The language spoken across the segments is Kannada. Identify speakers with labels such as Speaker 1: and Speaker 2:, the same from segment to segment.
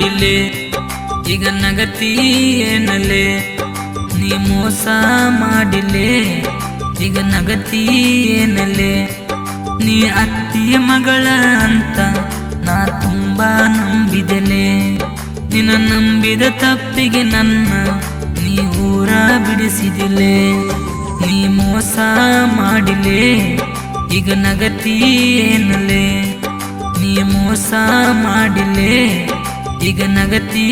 Speaker 1: ಮಾಡಿಲೆ, ಈಗ ನಗತಿ ಏನಲೆ? ನೀ ಮೋಸ ಮಾಡಿಲೆ, ಈಗ ನಗತಿ ಏನಲೆ? ನೀ ಅತ್ತಿಯ ಮಗಳ ಅಂತ ನಾ ತುಂಬಾ ನಂಬಿದೆಲೆ. ನಿನ್ನ ನಂಬಿದ ತಪ್ಪಿಗೆ ನನ್ನ ನೀ ಊರ ಬಿಡಿಸಿದಿಲೆ. ನೀ ಮೋಸ ಮಾಡಿಲೆ, ಈಗ ನಗತಿ ಏನಲೆ? ನೀ ಮೋಸ ಮಾಡಿಲೆ ಈಗ ನಗತಿ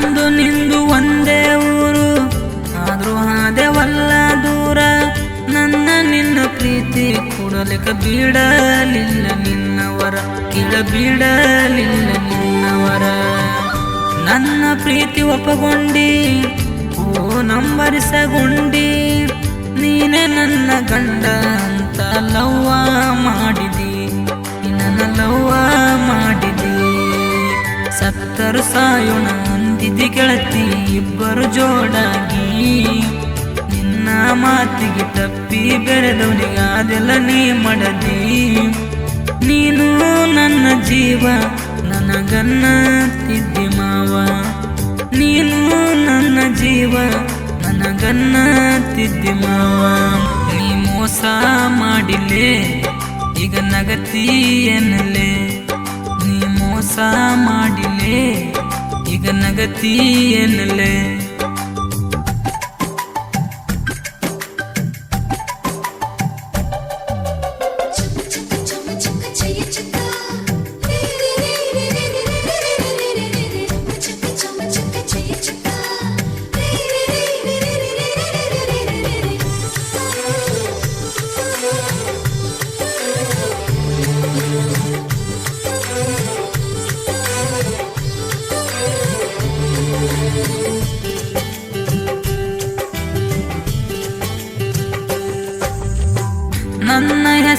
Speaker 1: ನಂದು ನಿಂದು ಒಂದೇ ಊರು, ಆದ್ರೂ ಹಾದೆವಲ್ಲ ದೂರ. ನನ್ನ ನಿನ್ನ ಪ್ರೀತಿ ಕೂಡಲಿಕ್ಕೆ ಬೀಡಲಿಲ್ಲ ನಿನ್ನವರ ಕಿಡ ಬೀಡಲಿಲ್ಲ ನಿನ್ನವರ. ನನ್ನ ಪ್ರೀತಿ ಒಪ್ಪಗೊಂಡಿ ಓ ನಂಬರಿಸಗೊಂಡಿ. ನೀನೆ ನನ್ನ ಗಂಡ ಅಂತ ಲವ್ವ ಮಾಡಿದಿ ನಿನ್ನ ಲವ್ವ ಮಾಡಿದಿ. ಸತ್ತರು ಸಾಯೋಣ ಅಂದಿದಿ ಗೆಳತಿ, ಇಬ್ಬರು ಜೋಡಾಗಿ. ನಿನ್ನ ಮಾತಿಗೆ ತಪ್ಪಿ ಬೆರೆದವನಿಗಾದೆಲ್ಲ ನೀ ಮಡದಿ. ನೀನು ನನ್ನ ಜೀವ ನನಗನ್ನ ತಿದ್ದಿ ಮಾವ. ನೀನು ನನ್ನ ಜೀವ ನನಗನ್ನ ತಿದ್ದಿ ಮಾವ. ನೀ ಮೋಸ ಮಾಡಿಲೆ ಈಗ ನಗತಿ ಎನ್ನಲೆ ನೀ ಮೋಸ ಮಾಡಿಲೆ ಈಗ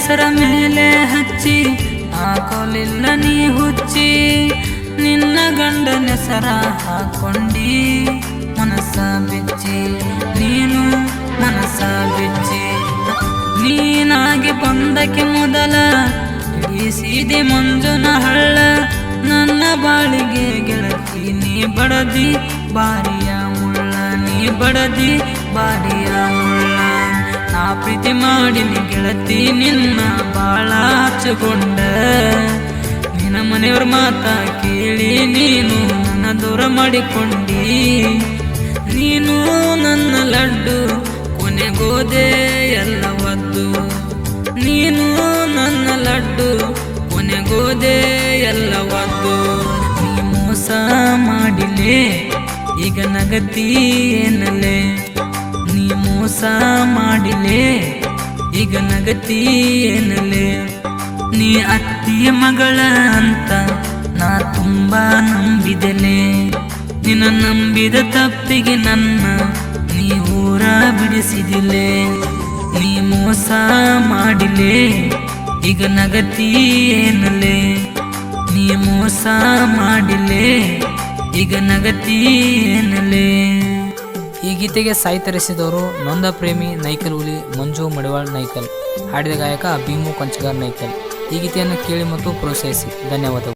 Speaker 1: ಹೆಸರ ಮೇಲೆ ಹಚ್ಚಿ, ಹಾಕೋಲಿಲ್ಲ ನೀ ಹುಚ್ಚಿ. ನಿನ್ನ ಗಂಡನ ಹೆಸರ ಹಾಕೊಂಡಿ ಮನಸ ಬಿಚ್ಚಿ. ನೀನು ಮನಸ ಬಿಚ್ಚಿ. ನೀನಾಗಿ ಬಂದಕ್ಕೆ ಮೊದಲ ಇಳಿಸಿದೆ ಮಂಜುನ ಹಳ್ಳ. ನನ್ನ ಬಾಳಿಗೆ ಗೆಳತಿ ನೀ ಬಡದಿ, ಬಾರಿಯ ಮುಳ್ಳ ನೀ ಬಡದಿ, ಬಾರಿಯ ಮುಳ್ಳ. ನಾ ಪ್ರೀತಿ ಮಾಡಿನಿ ಗೆಳತಿ ನಿನ್ನ ಬಾಳ ಹಚ್ಚಿಕೊಂಡ. ನಿನ್ನ ಮನೆಯವ್ರ ಮಾತ ಕೇಳಿ ನೀನು ನನ್ನ ದೂರ ಮಾಡಿಕೊಂಡಿ. ನೀನು ನನ್ನ ಲಡ್ಡು ಕೊನೆಗೋದೆ ಎಲ್ಲ ಒದ್ದು. ನೀನು ನನ್ನ ಲಡ್ಡು ಕೊನೆಗೋದೆ ಎಲ್ಲ ಒದ್ದು. ನೀ ಮೋಸ ಮಾಡಿಲೆ, ಈಗ ನಗತಿ ಏನಲೆ? ಮೋಸ ಮಾಡಿಲೆ, ಈಗ ನಗತಿ ಏನಲೆ? ನೀ ಅತ್ತಿಯ ಮಗಳ ಅಂತ ನಾ ತುಂಬಾ ನಂಬಿದೆಲೆ. ನಿನ್ನ ನಂಬಿದ ತಪ್ಪಿಗೆ ನನ್ನ ನೀ ಊರ ಬಿಡಿಸಿದಿಲೆ. ನೀ ಮೋಸ ಮಾಡಿಲೆ, ಈಗ ನಗತಿ ಏನಲೆ? ನೀ ಮೋಸ ಮಾಡಿಲೆ, ಈಗ ನಗತಿ ಏನಲೆ?
Speaker 2: ಈ ಗೀತೆಗೆ ಸಾಹಿತ್ಯ ರಚಿಸಿದವರು ನೊಂದ ಪ್ರೇಮಿ ನೈಕಲ್ ಹುಲಿ ಮಂಜು ಮಡಿವಾಳ್ ನೈಕಲ್. ಹಾಡಿದ ಗಾಯಕ ಭೀಮು ಕಂಚಗಾರ್ ನೈಕಲ್. ಈ ಗೀತೆಯನ್ನು ಕೇಳಿ ಮತ್ತು ಪ್ರೋತ್ಸಾಹಿಸಿ. ಧನ್ಯವಾದಗಳು.